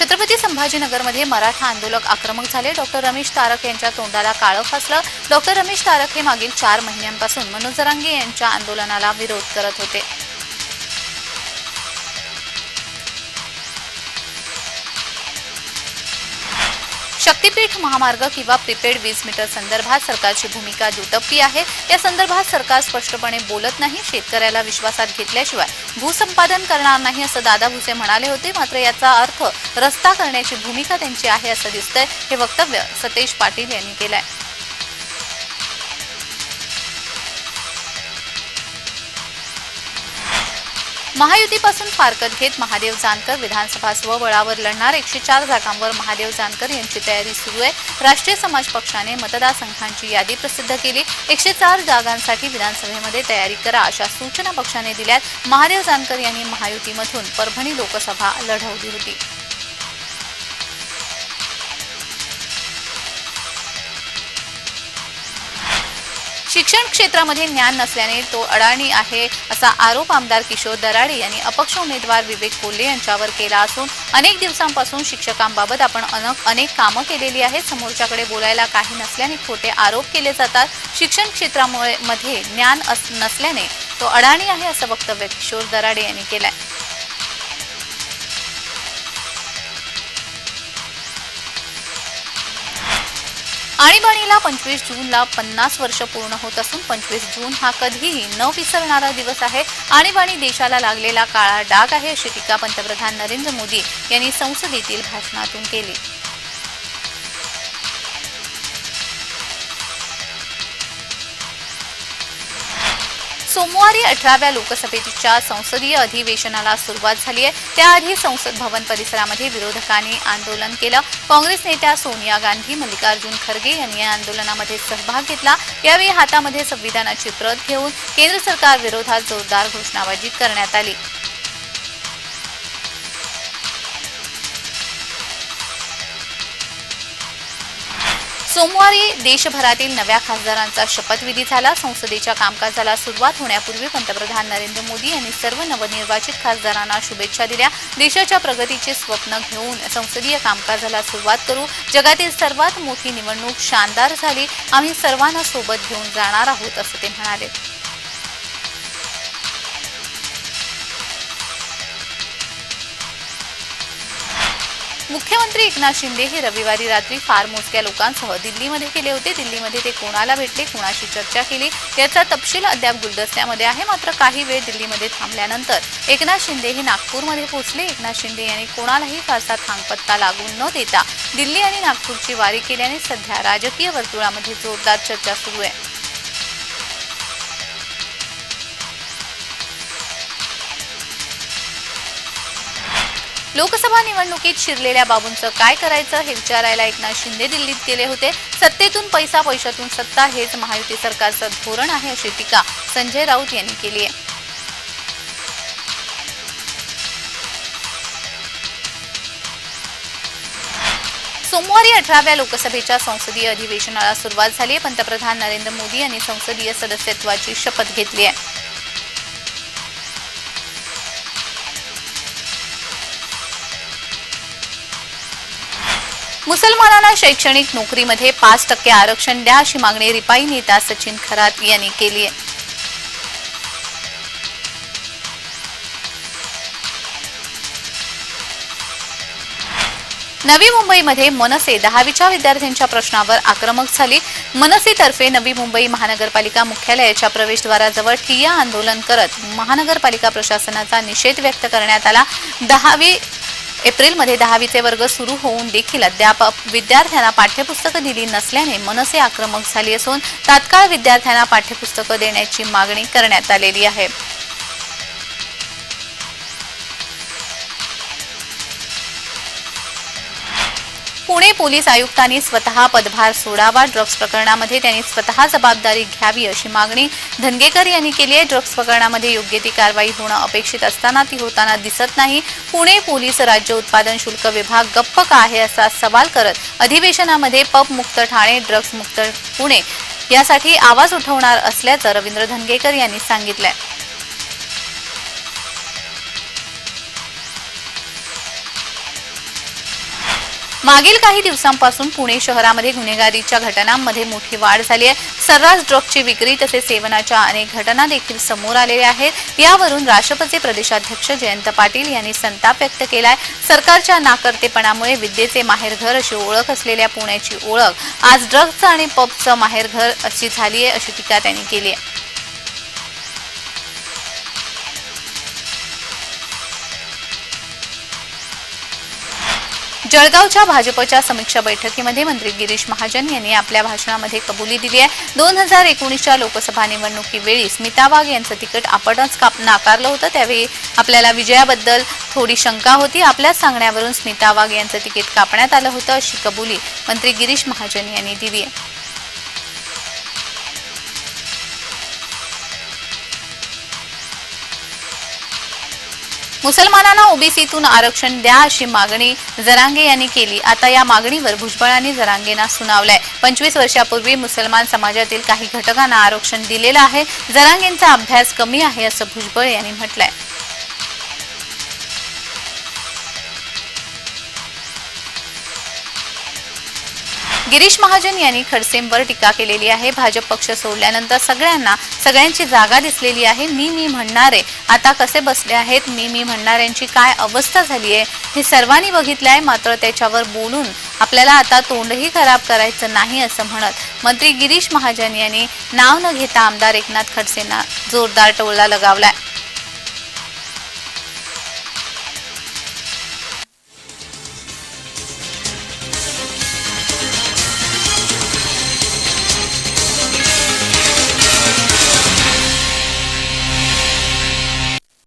छत्रपती संभाजीनगरमध्ये मराठा आंदोलक आक्रमक झाले. डॉक्टर रमेश तारक यांच्या तोंडाला काळं फासलं. डॉक्टर रमेश तारक हे मागील चार महिन्यांपासून मनोज जरांगे यांच्या आंदोलनाला विरोध करत होते. शक्तीपीठ महामार्ग किंवा प्रीपेड वीज मीटर संदर्भात सरकारची भूमिका दुटप्पी आहे. या संदर्भात सरकार स्पष्टपणे बोलत नाही शेतकऱ्याला विश्वासात घेतल्याशिवाय भूसंपादन करणार नाही असं दादा भुसे म्हणाले होते. मात्र याचा अर्थ रस्ता करण्याची भूमिका त्यांची आहे असं दिसतंय हे वक्तव्य सतेज पाटील यांनी केलंय. महायुतीपासून फारकत घेत महादेव जानकर विधानसभा स्वबळावर लढणार. एकशे चार जागांवर महादेव जानकर यांची तयारी सुरू आहे. राष्ट्रीय समाज पक्षाने मतदारसंघांची यादी प्रसिद्ध केली. एकशे चार जागांसाठी विधानसभेमध्ये तयारी करा अशा सूचना पक्षाने दिल्यात. महादेव जानकर यांनी महायुतीमधून परभणी लोकसभा लढवली होती. शिक्षण क्षेत्रामध्ये ज्ञान नसल्याने तो अडाणी आहे असा आरोप आमदार किशोर दराडे यांनी अपक्ष उमेदवार विवेक कोल्हे यांच्यावर केला असून अनेक दिवसांपासून शिक्षकांबाबत आपण अनेक अनेक कामं केलेली आहेत. समोरच्याकडे बोलायला काही नसल्याने खोटे आरोप केले जातात. शिक्षण क्षेत्रामुळे मध्ये ज्ञान अस- नसल्याने तो अडाणी आहे असं वक्तव्य किशोर दराडे यांनी केलं आहे आणीबाणीला पंचवीस जूनला पन्नास वर्ष पूर्ण होत असून पंचवीस जून हा कधीही न विसरणारा दिवस आहे. आणीबाणी देशाला लागलेला काळा डाग आहे अशी टीका पंतप्रधान नरेंद्र मोदी यांनी संसदेतील भाषणातून केली. सोमवारी अठराव्या लोकसभेच्या संसदीय अधिवेशनाला सुरुवात झाली आहे. त्याआधी संसद भवन परिसरामध्ये विरोधकांनी आंदोलन केलं. काँग्रेस नेत्या सोनिया गांधी मल्लिकार्जुन खरगे यांनी या आंदोलनामध्ये सहभाग घेतला. यावेळी हातामध्ये संविधानाची प्रत घेऊन केंद्र सरकार विरोधात जोरदार घोषणाबाजी करण्यात आली. सोमवारी देशभरातील नव्या खासदारांचा शपथविधी झाला. संसदेच्या कामकाजाला सुरुवात होण्यापूर्वी पंतप्रधान नरेंद्र मोदी यांनी सर्व नवनिर्वाचित खासदारांना शुभेच्छा दिल्या. देशाच्या प्रगतीचे स्वप्न घेऊन संसदीय कामकाजाला सुरुवात करू. जगातील सर्वात मोठी निवडणूक शानदार झाली. आम्ही सर्वांना सोबत घेऊन जाणार आहोत असं ते म्हणाले. मुख्यमंत्री एकनाथ शिंदे हे रविवारी रात्री फार मोजक्या लोकांसह दिल्लीमध्ये गेले होते. दिल्लीमध्ये ते कोणाला भेटले कोणाशी चर्चा केली याचा तपशील अद्याप गुलदस्त्यामध्ये आहे. मात्र काही वेळ दिल्लीमध्ये थांबल्यानंतर एकनाथ शिंदे हे नागपूरमध्ये पोहोचले. एकनाथ शिंदे यांनी कोणालाही फारसा थांगपत्ता लागून न देता दिल्ली आणि नागपूरची वारी केल्याने सध्या राजकीय वर्तुळामध्ये जोरदार चर्चा सुरू आहे. लोकसभा निवडणुकीत शिरलेल्या बाबूंचं काय करायचं हे विचारायला एकनाथ शिंदे दिल्लीत गेले होते. सत्तेतून पैसा पैशातून सत्ता हेच महायुती सरकारचं धोरण आहे अशी टीका संजय राऊत यांनी केली आहे. सोमवारी अठराव्या लोकसभेच्या संसदीय अधिवेशनाला सुरुवात झाली आहे. पंतप्रधान नरेंद्र मोदी यांनी संसदीय सदस्यत्वाची शपथ घेतली आहे. मुसलमानांना शैक्षणिक नोकरीमध्ये पाच टक्के आरक्षण द्या अशी मागणी रिपाई नेता सचिन खरात यांनी केली आहे. नवी मुंबईमध्ये मनसे दहावीच्या विद्यार्थ्यांच्या प्रश्नावर आक्रमक झाली. मनसेतर्फे नवी मुंबई महानगरपालिका मुख्यालयाच्या प्रवेशद्वाराजवळ ठिय्या आंदोलन करत महानगरपालिका प्रशासनाचा निषेध व्यक्त करण्यात आला. दहावी एप्रिलमध्ये दहावीचे वर्ग सुरू होऊन देखील अद्याप विद्यार्थ्यांना पाठ्यपुस्तकं दिली नसल्याने मनसे आक्रमक झाली असून तात्काळ विद्यार्थ्यांना पाठ्यपुस्तकं देण्याची मागणी करण्यात आलेली आहे. पुणे पोलीस आयुक्तांनी स्वतः पदभार सोडावा ड्रग्ज प्रकरणामध्ये त्यांनी स्वतः जबाबदारी घ्यावी अशी मागणी धनगेकर यांनी केली आहे. ड्रग्ज प्रकरणामध्ये योग्य ती कारवाई होणं अपेक्षित असताना ती होताना दिसत नाही. पुणे पोलीस राज्य उत्पादन शुल्क विभाग गप्प का आहे असा सवाल करत अधिवेशनामध्ये पपमुक्त ठाणे ड्रग्जमुक्त पुणे यासाठी आवाज उठवणार असल्याचं रवींद्र धनगेकर यांनी सांगितलंय. मागील काही दिवसांपासून पुणे शहरामध्ये गुन्हेगारीच्या घटनांमध्ये मोठी वाढ झाली आहे. सर्रास ड्रगची विक्री तसेच सेवनाच्या अनेक घटना देखील समोर आलेल्या आहेत. यावरून राष्ट्रपती प्रदेशाध्यक्ष जयंत पाटील यांनी संताप व्यक्त केलाय. सरकारच्या नाकर्तेपणामुळे विद्येचे माहेरघर अशी ओळख असलेल्या पुण्याची ओळख आज ड्रग्जचं आणि पबचं माहेरघर अशी झाली आहे अशी टीका त्यांनी केली आहे. जळगावच्या भाजपच्या समीक्षा बैठकीमध्ये मंत्री गिरीश महाजन यांनी आपल्या भाषणामध्ये कबुली दिली आहे. दोन हजार एकोणीसच्या लोकसभा निवडणुकीवेळी स्मिता वाघ यांचं तिकीट आपणच काप नाकारलं होतं. त्यावेळी आपल्याला विजयाबद्दल थोडी शंका होती. आपल्याच सांगण्यावरून स्मिता वाघ यांचं तिकीट कापण्यात आलं होतं अशी कबुली मंत्री गिरीश महाजन यांनी दिली आहे. मुसलमानांना ओबीसीतून आरक्षण द्या अशी मागणी जरांगे यांनी केली. आता या मागणीवर भुजबळांनी जरांगेंना सुनावलंय. पंचवीस वर्षापूर्वी मुसलमान समाजातील काही घटकांना आरक्षण दिलेलं आहे. जरांगेंचा अभ्यास कमी आहे असं भुजबळ यांनी म्हटलंय. गिरीश महाजन यांनी खडसेंवर टीका केलेली आहे. भाजप पक्ष सोडल्यानंतर सगळ्यांना सगळ्यांची जागा दिसलेली आहे. मी मी म्हणणारे आता कसे बसले आहेत? मी मी म्हणणाऱ्यांची काय अवस्था झाली आहे हे सर्वांनी बघितलं आहे मात्र त्याच्यावर बोलून आपल्याला आता तोंडही खराब करायचं नाही असं म्हणत मंत्री गिरीश महाजन यांनी नाव न घेता आमदार एकनाथ खडसेंना जोरदार टोळा लगावलाय.